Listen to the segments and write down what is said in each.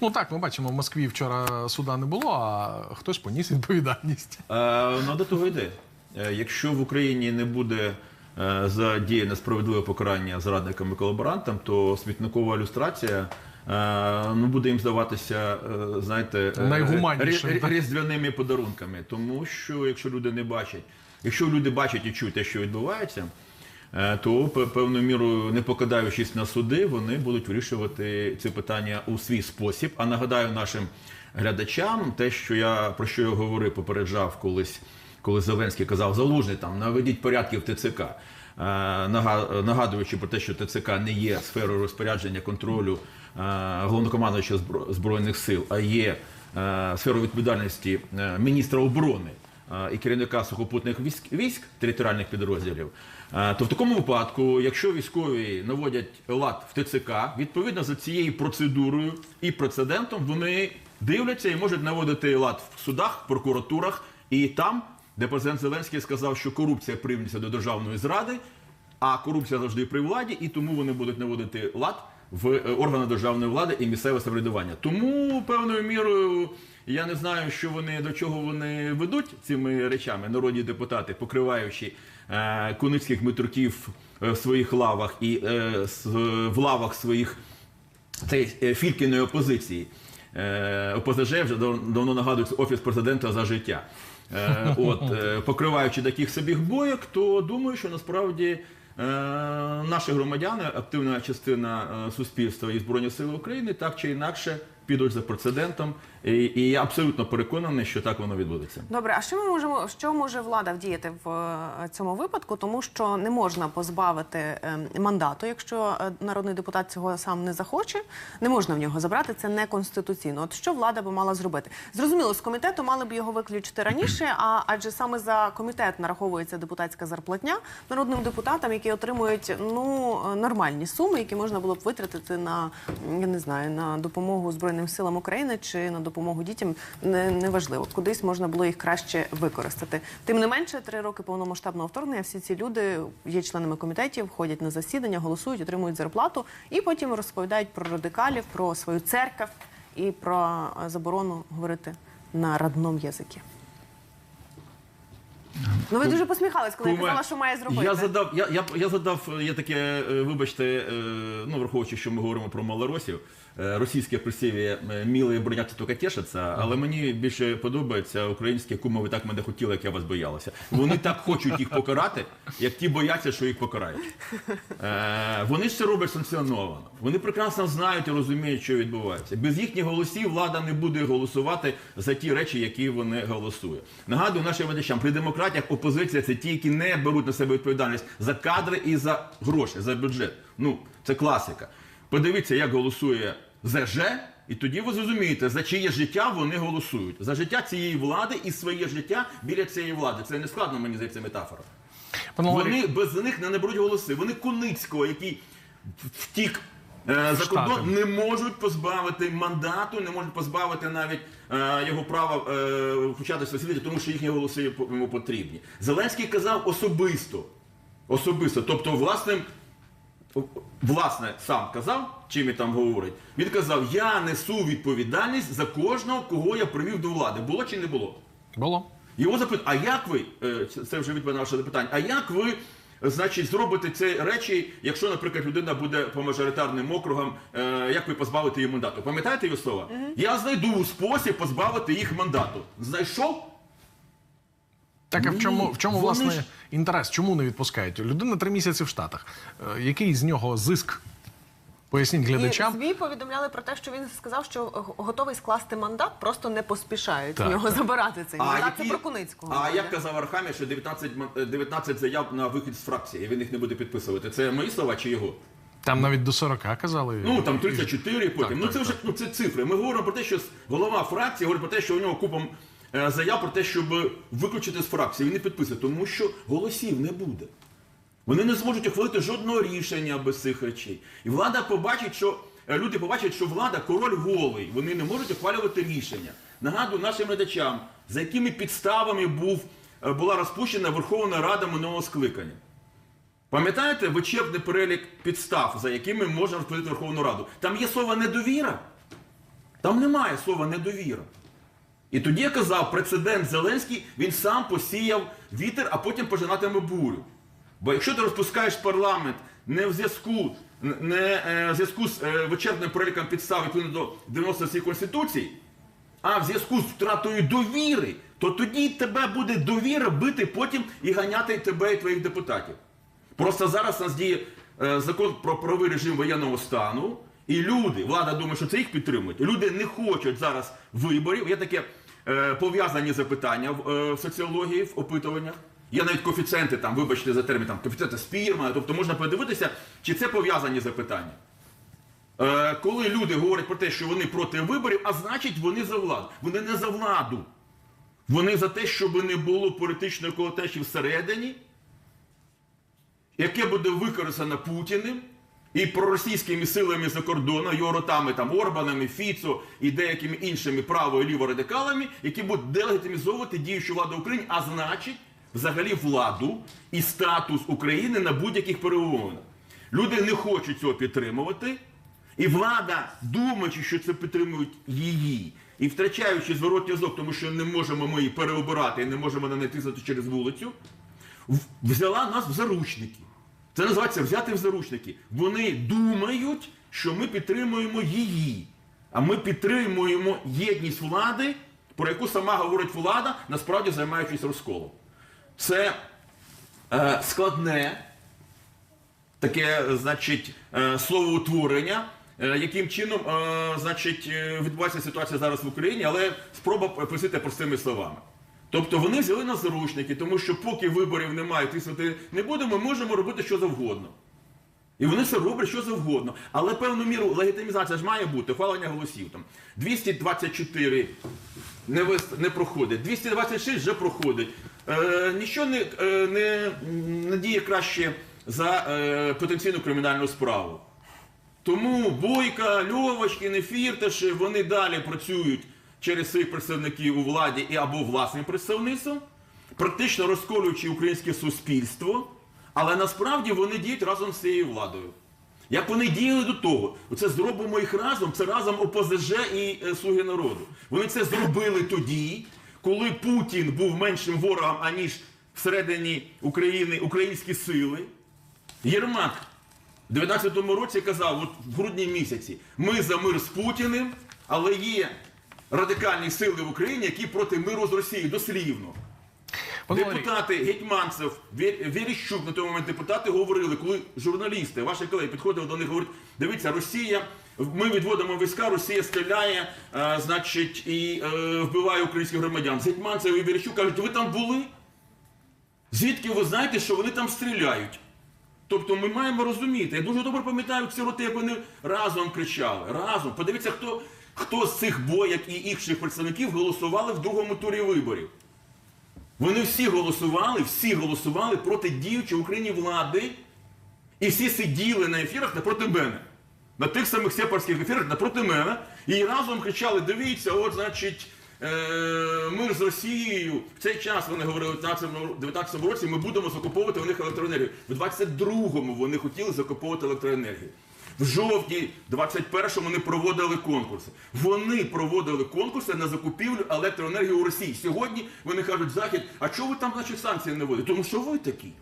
Ну так, ми бачимо, в Москві вчора суда не було, а хтось поніс відповідальність. Е, Ну, до того йде. Е, Якщо в Україні не буде е, задіяне справедливе покарання зрадникам і колаборантам, то смітникова ілюстрація е, ну, буде їм здаватися, е, знаєте, е, Найгуманнішим, рі- так. різдвяними подарунками. Тому що якщо люди не бачать, якщо люди бачать і чують те, що відбувається. Е, То певною мірою, не покидаючись на суди, вони будуть вирішувати ці питання у свій спосіб. А нагадаю нашим глядачам, те, що я про що я говорив, попереджав колись, коли Зеленський казав Залужний там наведіть порядки в ТЦК. Е, Нагадуючи про те, що ТЦК не є сферою розпорядження контролю е, головнокомандуюча збройних сил, а є сферою відповідальності міністра оборони і керівника сухопутних військ, військ територіальних підрозділів, то в такому випадку, якщо військові наводять лад в ТЦК, відповідно за цією процедурою і прецедентом, вони дивляться і можуть наводити лад в судах, прокуратурах і там, де президент Зеленський сказав, що корупція прирівнюється до державної зради, а корупція завжди при владі, і тому вони будуть наводити лад в е, органи державної влади і місцеве самоврядування. Тому певною мірою я не знаю, що вони до чого вони ведуть цими речами, народні депутати, покриваючи е, куницьких метруків е, в своїх лавах і е, в лавах своїх цієї е, фількіної опозиції. Е, ОПЗЖ вже дав- давно нагадується офіс президента за життя. От, покриваючи таких собі боєк, то думаю, що насправді наші громадяни, активна частина е, суспільства і Збройні Сили України, так чи інакше підуть за прецедентом. І, і я абсолютно переконаний, що так воно відбудеться. Добре, а що ми можемо, що може влада вдіяти в е, цьому випадку? Тому що не можна позбавити е, мандату, якщо е, народний депутат цього сам не захоче, не можна в нього забрати. Це неконституційно. От що влада би мала зробити? Зрозуміло, з комітету мали б його виключити раніше, а адже саме за комітет нараховується депутатська зарплатня народним депутатам, які отримують ну е, нормальні суми, які можна було б витратити на я не знаю на допомогу збройним силам України чи на допомогу дітям. Не неважливо, кудись можна було їх краще використати. Тим не менше, три роки повномасштабного вторгнення. Всі ці люди є членами комітетів, ходять на засідання, голосують, отримують зарплату і потім розповідають про радикалів, про свою церкву і про е, заборону говорити на родному язикі. Ну ви дуже посміхались, коли я казала, що має зробити. Я задав, я, я, я задав, е, є таке, е, вибачте, е, ну враховуючи, що ми говоримо про малоросів, е, російське присів'я «мілі броняться, тільки тішаться, але мені більше подобається українське куми, ви так мене хотіли, як я вас боялася. Вони так хочуть їх покарати, як ті бояться, що їх покарають. Е, вони ж це роблять санкціоновано. Вони прекрасно знають і розуміють, що відбувається. Без їхніх голосів влада не буде голосувати за ті речі, які вони голосують. Нагадую нашим глядачам, при демократіях опозиція це ті, які не беруть на себе відповідальність за кадри і за гроші, за бюджет. Ну, це класика. Подивіться, як голосує ЗЖ, і тоді ви зрозумієте, за чиє життя вони голосують. За життя цієї влади і своє життя біля цієї влади. Це не складно, мені здається, метафора. Валерій, Вони без них не наберуть голоси. Вони Куницького, який втік е, за кордон, не можуть позбавити мандату, не можуть позбавити навіть е, його права е, включатися в світі, тому що їхні голоси йому потрібні. Зеленський казав особисто. Особисто, тобто власним. Власне, сам казав, чим він там говорить. Він казав: я несу відповідальність за кожного, кого я привів до влади. Було чи не було? було. Його запитали, а як ви, е, це- вже відповідь на ваше запитання, а як ви, значить, зробите ці речі, якщо, наприклад, людина буде по мажоритарним округам, е, як ви позбавите її мандату? Пам'ятаєте його слова? Я знайду спосіб позбавити їх мандату. Знайшов? Так а в чому, в чому вони власне ж- інтерес? Чому не відпускають? Людина три місяці в Штатах. Е, Який з нього зиск? Поясніть І глядачам. ЗМІ повідомляли про те, що він сказав, що г- готовий скласти мандат, просто не поспішають Так, в нього так. забирати цей мандат. Це які- про Куницького. а як казав Архамія, що 19, ма- е, 19 заяв на вихід з фракції, і він їх не буде підписувати. Це мої слова чи його? Там навіть до 40 казали. Ну там 34 потім. Так, ну так, це вже так. ну це цифри. Ми говоримо про те, що голова фракції говорить про те, що у нього купом заяв про те, щоб виключити з фракції. Він не підписує, тому що голосів не буде. Вони не зможуть ухвалити жодного рішення без цих речей. І влада побачить, що е, люди побачать, що влада король голий. Вони не можуть ухвалювати рішення. Нагадую нашим глядачам, за якими підставами був, е, була розпущена Верховна Рада минулого скликання. Пам'ятаєте вичерпний перелік підстав, за якими можна розпустити Верховну Раду? Там є слово недовіра. Там немає слова недовіра. І тоді я казав, прецедент Зеленський, він сам посіяв вітер, а потім пожинатиме бурю. Бо якщо ти розпускаєш парламент не в зв'язку, не е, в зв'язку з е, вичерпним переліком підстав відповідно до 90 Конституції, а в зв'язку з втратою довіри, то тоді тебе буде довіра бити потім і ганяти тебе і твоїх депутатів. Просто зараз нас діє е, закон про правовий режим воєнного стану, і люди, влада думає, що це їх підтримують. Люди не хочуть зараз виборів. Є таке пов'язані запитання в, е, соціології, в опитуваннях. Є навіть коефіцієнти, там, вибачте за термін, там, коефіцієнти Спірмана, тобто можна подивитися, чи це пов'язані запитання. Е, коли люди говорять про те, що вони проти виборів, а значить вони за владу. Вони не за владу. Вони за те, щоб не було політичної колотечі всередині, яке буде використано Путіним і проросійськими силами за кордону, його ротами там Орбанами, Фіцо і деякими іншими право- і ліворадикалами, які будуть делегітимізовувати діючу владу України, а значить, взагалі владу і статус України на будь-яких перемовинах. Люди не хочуть цього підтримувати, і влада, думаючи, що це підтримують її, і втрачаючи зворотній зв'язок, тому що не можемо ми її переобирати і не можемо на неї тиснути через вулицю, взяла нас в заручники. Це називається взяти в заручники. Вони думають, що ми підтримуємо її. А ми підтримуємо єдність влади, про яку сама говорить влада, насправді займаючись розколом. Це е, складне таке, значить, е, словоутворення, е, яким чином, е, значить, е, відбувається ситуація зараз в Україні, але спроба пояснити простими словами. Тобто вони взяли нас заручники, тому що поки виборів немає, тиснути не будемо, ми можемо робити що завгодно. І вони це роблять що завгодно. Але певну міру легітимізація ж має бути, ухвалення голосів. Там 224 не, вис... не проходить, 226 вже проходить. Е, нічого не, е, не, не діє краще за е, потенційну кримінальну справу. Тому Бойка, Льовочкін, Фірташи, вони далі працюють через своїх представників у владі і або власним представництвом, практично розколюючи українське суспільство, але насправді вони діють разом з цією владою. Як вони діяли до того, оце зробимо їх разом, це разом ОПЗЖ і е, Слуги народу. Вони це зробили тоді, коли Путін був меншим ворогом, аніж всередині України українські сили. Єрмак в 19-му році казав, от в грудні місяці, ми за мир з Путіним, але є радикальні сили в Україні, які проти миру з Росією, дослівно. Депутати Гетьманцев, Верещук на той момент депутати говорили, коли журналісти, ваші колеги підходили до них, говорять, дивіться, Росія, ми відводимо війська, Росія стріляє, е, значить, і е, вбиває українських громадян. З Гетьманцев і Верещук кажуть, ви там були? Звідки ви знаєте, що вони там стріляють? Тобто ми маємо розуміти. Я дуже добре пам'ятаю ці роти, як вони разом кричали. Разом. Подивіться, хто, хто з цих бояк і інших представників голосували в другому турі виборів. Вони всі голосували, всі голосували проти діючої в Україні влади, і всі сиділи на ефірах напроти мене. На тих самих сепарських ефірах напроти мене. І разом кричали: дивіться, от, значить, е, мир з Росією. В цей час вони говорили в 19 році, ми будемо закуповувати у них електроенергію. В 22-му вони хотіли закуповувати електроенергію. В жовтні 21-му вони проводили конкурси. Вони проводили конкурси на закупівлю електроенергії у Росії. Сьогодні вони кажуть, Захід, а чого ви там, значить, санкції не вводите? Тому що ви такі.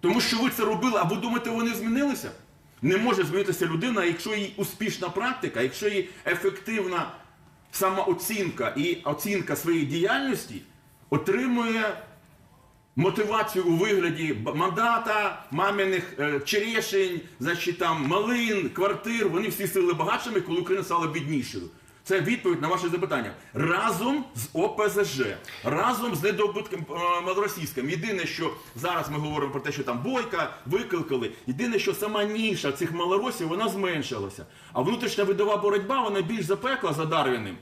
Тому що ви це робили, а ви думаєте, вони змінилися? Не може змінитися людина, якщо її успішна практика, якщо її ефективна самооцінка і оцінка своєї діяльності отримує мотивацію у вигляді мандата, маминих е, черешень, значить там малин, квартир. Вони всі стали багатшими, коли Україна стала біднішою. Це відповідь на ваше запитання. Разом з ОПЗЖ, разом з недобитком е, малоросійським. Єдине, що зараз ми говоримо про те, що там бойка викликали. Єдине, що сама ніша цих малоросів вона зменшилася. А внутрішня видова боротьба вона більш запекла за Дарвіним.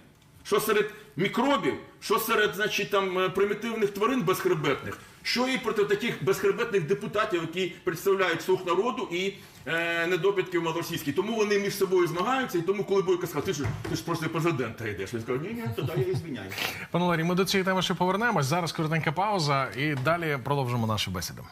Що серед мікробів, що серед значить, там, е, примітивних тварин безхребетних, що і проти таких безхребетних депутатів, які представляють слух народу і е, недобитків малоросійські. Тому вони між собою змагаються, і тому, коли Бойко сказав, ти ж, ти ж просто президента йдеш. Він сказав, ні, ні, тоді я і звіняю. пане Валерій, ми до цієї теми ще повернемось. Зараз коротенька пауза і далі продовжимо нашу бесіду.